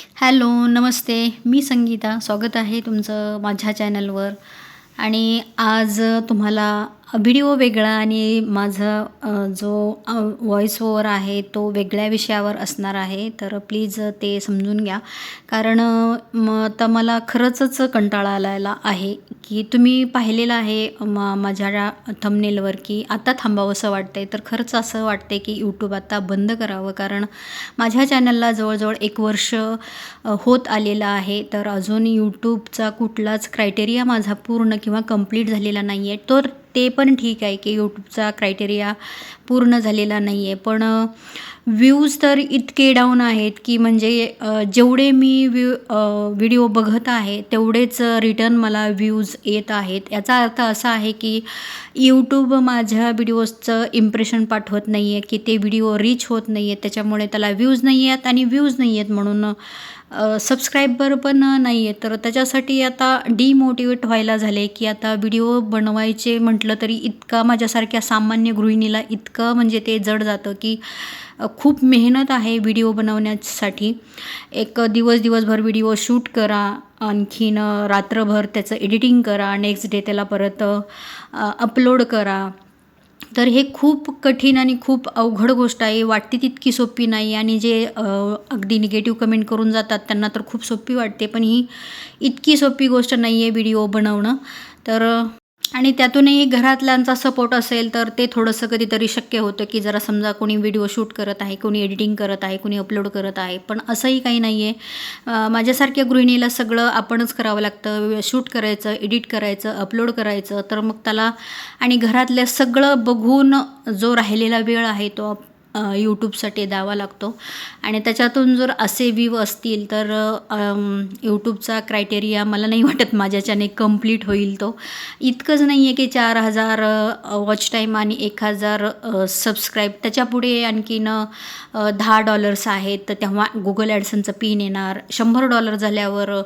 Hello नमस्ते. मी संगीता. स्वागत आहे तुमचं माझ्या चॅनलवर. आणि आज तुम्हाला व्हिडिओ वेगळा आणि माझा जो व्हॉइस ओवर आहे तो वेगळ्या विषयावर असणार आहे. तर प्लीज ते समजून घ्या. कारण मग म आता मला खरंचच कंटाळा आलायला आहे. की तुम्ही पाहिलेलं आहे मा माझ्या थंबनेलवर की आता थांबावंसं वाटतं आहे तर खरंच असं वाटते की यूट्यूब आता बंद करावं. कारण माझ्या चॅनलला जवळजवळ एक वर्ष होत आलेलं आहे. तर अजून यूट्यूबचा कुठलाच क्रायटेरिया माझा पूर्ण किंवा कंप्लीट झालेला नाही आहे तर ते पण ठीक आहे की यूट्यूबचा क्रायटेरिया पूर्ण झालेला नाही आहे पण व्ह्यूज तर इतके डाऊन आहेत की म्हणजे जेवढे मी व्ह्यू व्हिडिओ बघत आहे तेवढेच रिटर्न मला व्ह्यूज येत आहेत. याचा अर्थ असा आहे की यूट्यूब माझ्या व्हिडिओजचं इम्प्रेशन पाठवत नाही आहे की ते व्हिडिओ रीच होत नाही आहेत त्याच्यामुळे त्याला व्ह्यूज नाही आहेत आणि व्ह्यूज नाही आहेत म्हणून सबस्क्रायबर पण नाही आहे तर त्याच्यासाठी आता डिमोटिवेट व्हायला झाले की आता व्हिडिओ बनवायचे म्हटलं तरी इतका माझ्यासारख्या सामान्य गृहिणीला इतकं म्हणजे ते जड जातं की खूप मेहनत आहे व्हिडिओ बनवण्यासाठी. एक दिवस दिवसभर व्हिडिओ शूट करा आणखीन रात्रभर त्याचं एडिटिंग करा नेक्स्ट डे त्याला परत अपलोड करा. तर हे खूप कठीण आणि खूप अवघड गोष्ट आहे. वाटते तितकी सोपी नाही आणि जे अगदी निगेटिव्ह कमेंट करून जातात त्यांना तर खूप सोपी वाटते. पण ही इतकी सोपी गोष्ट नाही आहे व्हिडिओ बनवणं. तर आणि त्यातूनही घरातल्यांचा सपोर्ट असेल तर ते थोडंसं कधीतरी शक्य होतं की जरा समजा कोणी व्हिडिओ शूट करत आहे कोणी एडिटिंग करत आहे कोणी अपलोड करत आहे. पण असंही काही नाही आहे माझ्यासारख्या गृहिणीला सगळं आपणच करावं लागतं. शूट करायचं एडिट करायचं अपलोड करायचं तर मग त्याला आणि घरातलं सगळं बघून जो राहिलेला वेळ आहे तो यूट्यूबसाठी द्यावा लागतो. आणि त्याच्यातून जर असे व्ह्यू असतील तर यूट्यूबचा क्रायटेरिया मला नाही वाटत माझ्याच्याने कंप्लीट होईल तो. इतकंच नाही आहे की चार हजार वॉच टाईम आणि एक हजार सबस्क्राईब त्याच्यापुढे आणखीन दहा डॉलर्स आहेत. तर तेव्हा गुगल ॲडसनचं पिन येणार. शंभर डॉलर झाल्यावर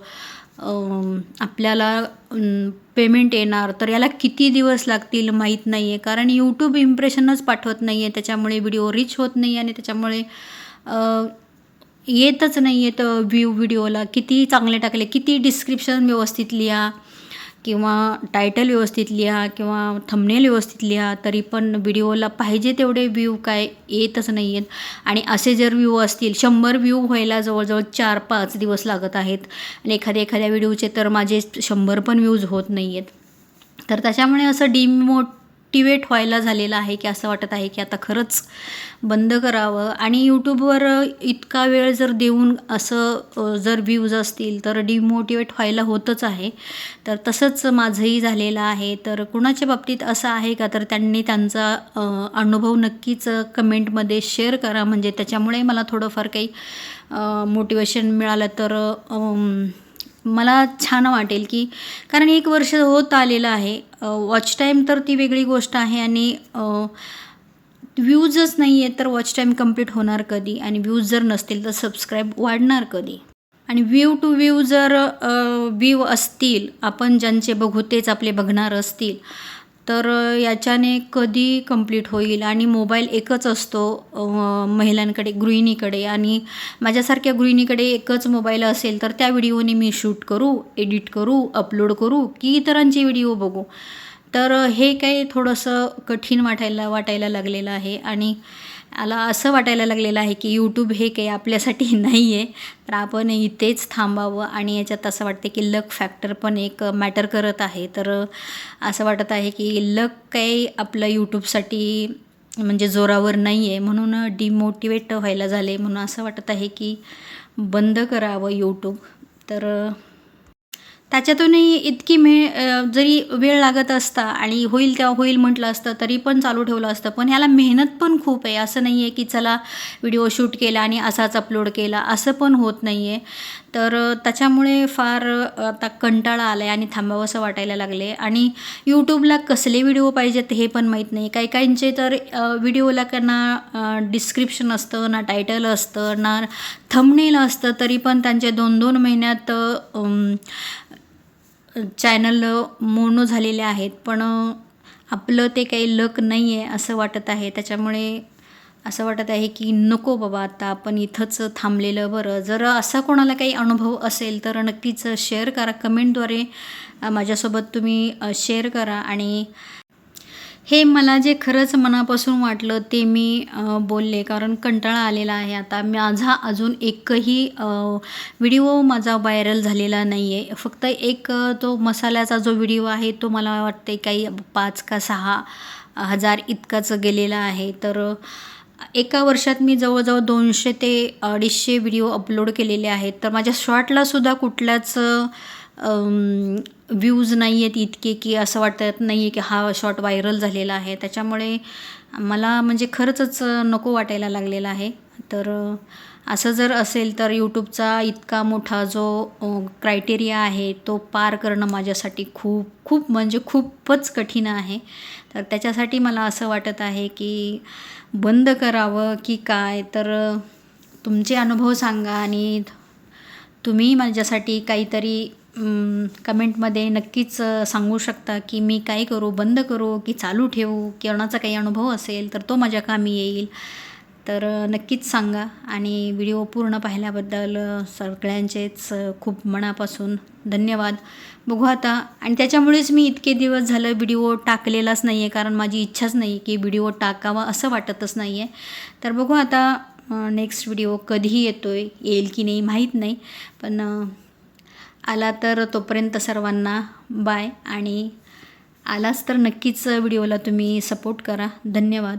आपल्याला पेमेंट येणार तर याला किती दिवस लागतील माहीत नाही आहे कारण यूट्यूब इम्प्रेशनच पाठवत नाही आहे त्याच्यामुळे व्हिडिओ रीच होत नाही आणि त्याच्यामुळे येतच नाही आहेत व्ह्यू व्हिडिओला किती चांगले टाकले किती डिस्क्रिप्शन व्यवस्थित लिहा. किंवा टायटल व्यवस्थित लिहा किंवा थंबनेल व्यवस्थित लिहा तरी पण व्हिडिओला पाहिजे तेवढे व्ह्यू काय येतच नाही आहेत आणि असे जर व्ह्यू असतील शंभर व्ह्यू व्हायला जवळजवळ चार पाच दिवस लागत आहेत. आणि एखाद्या एखाद्या व्हिडिओचे तर माझे शंभर पण व्ह्यूज होत नाही आहेत तर त्याच्यामुळे असं ॲक्टिवेट व्हायला झालेला आहे की असं वाटत आहे की आता खरंच बंद करावं. आणि यूट्यूबवर इतका वेळ जर देऊन असं जर व्ह्यूज असतील तर डिमोटिवेट व्हायला होतच आहे. तर तसंच माझंही झालेलं आहे. तर कुणाच्या बाबतीत असं आहे का? तर त्यांनी त्यांचा अनुभव नक्कीच कमेंटमध्ये शेअर करा. म्हणजे त्याच्यामुळे मला थोडंफार काही मोटिवेशन मिळालं तर मला छान वाटेल की कारण एक वर्ष होत आलेलं आहे. वॉच टाईम तर ती वेगळी गोष्ट आहे आणि व्ह्यूजच नाही आहेत तर वॉच टाईम कंप्लीट होणार कधी आणि व्ह्यूज जर नसतील तर सबस्क्राईब वाढणार कधी. आणि व्ह्यू टू व्ह्यू जर व्ह्यू असतील आपण ज्यांचे बघू तेच आपले बघणार असतील तर याच्याने कधी कंप्लीट होईल? आणि मोबाईल एकच असतो महिलांकडे गृहिणीकडे. आणि माझ्यासारख्या गृहिणीकडे एकच मोबाईल असेल तर त्या व्हिडिओने मी शूट करू एडिट करू अपलोड करू की इतरांचे व्हिडिओ बघू. तर हे काही थोडंसं कठीण वाटायला वाटायला लागलेलं आहे. आणि आला असं वाटायला लागलेलं आहे की यूट्यूब हे काही आपल्यासाठी नाही आहे तर आपण इथेच थांबावं आणि याच्यात असं वाटते की लक फॅक्टर पण एक मॅटर करत आहे. तर असं वाटत आहे की लक काही आपलं यूट्यूबसाठी म्हणजे जोरावर नाही आहे म्हणून डिमोटिवेट व्हायला झाले. म्हणून असं वाटत आहे की बंद करावं यूट्यूब तर त्याच्यातूनही इतकी मे जरी वेळ लागत असता आणि होईल तेव्हा होईल म्हटलं असतं तरी पण चालू ठेवलं असतं. पण ह्याला मेहनत पण खूप आहे. असं नाही आहे की चला व्हिडिओ शूट केला आणि असाच अपलोड केला. असं पण होत नाही आहे. तर त्याच्यामुळे फार आता कंटाळा आला आहे आणि थांबावंसं वाटायला लागले आणि यूट्यूबला कसले व्हिडिओ पाहिजेत हे पण माहीत नाही. काही काहींचे तर व्हिडिओला का ना डिस्क्रिप्शन असतं ना टायटल असतं ना थंबनेल असतं तरी पण त्यांचे दोन दोन महिन्यात चॅनल मोनो झालेले आहेत पण आपलं ते काही लक नाही आहे असं वाटत आहे. त्याच्यामुळे असं वाटत आहे की नको बाबा आता आपण इथंच थांबलेलं बरं. जर असा कोणाला काही अनुभव असेल तर नक्कीच शेअर करा. कमेंटद्वारे माझ्यासोबत तुम्ही शेअर करा आणि हे मला जे खरंच मनापासून वाटलं ते मी बोलले. कारण कंटाळा आलेला आहे आता. माझा अजून एकही व्हिडिओ माझा व्हायरल झालेला नाही आहे फक्त एक तो मसाल्याचा जो व्हिडिओ आहे तो मला वाटते काही पाच का सहा हजार इतकाच गेलेला आहे. तर एका वर्षात मी जवळजवळ दोनशे ते अडीचशे व्हिडिओ अपलोड केलेले आहेत. तर माझ्या शॉर्टलासुद्धा कुठल्याच व्ह्यूज नाही आहेत इतके की असं वाटत नाही आहे की हा शॉट व्हायरल झालेला आहे. त्याच्यामुळे मला म्हणजे खरंचच नको वाटायला लागलेला आहे. तर असं जर असेल तर यूट्यूबचा इतका मोठा जो क्रायटेरिया आहे तो पार करणं माझ्यासाठी खूप खूप म्हणजे खूपच कठीण आहे. तर त्याच्यासाठी मला असं वाटत आहे की बंद करावं की काय? तर तुमचे अनुभव सांगा आणि तुम्ही माझ्यासाठी काहीतरी कमेंटमध्ये नक्कीच सांगू शकता की मी काय करू बंद करू की चालू ठेवू कोणाचा काही अनुभव असेल तर तो माझ्या कामी येईल. तर नक्कीच सांगा. आणि व्हिडिओ पूर्ण पाहिल्याबद्दल सगळ्यांचेच खूप मनापासून धन्यवाद. बघू आता. आणि त्याच्यामुळेच मी इतके दिवस झालं व्हिडिओ टाकलेलाच नाही आहे कारण माझी इच्छाच नाही की व्हिडिओ टाकावा असं वाटतच नाही आहे तर बघू आता नेक्स्ट व्हिडिओ कधीही येतो आहे येईल की नाही माहीत नाही. पण आला तर तोपर्यंत सर्वांना बाय आणि आलाच तर नक्कीच व्हिडिओला तुम्ही सपोर्ट करा. धन्यवाद.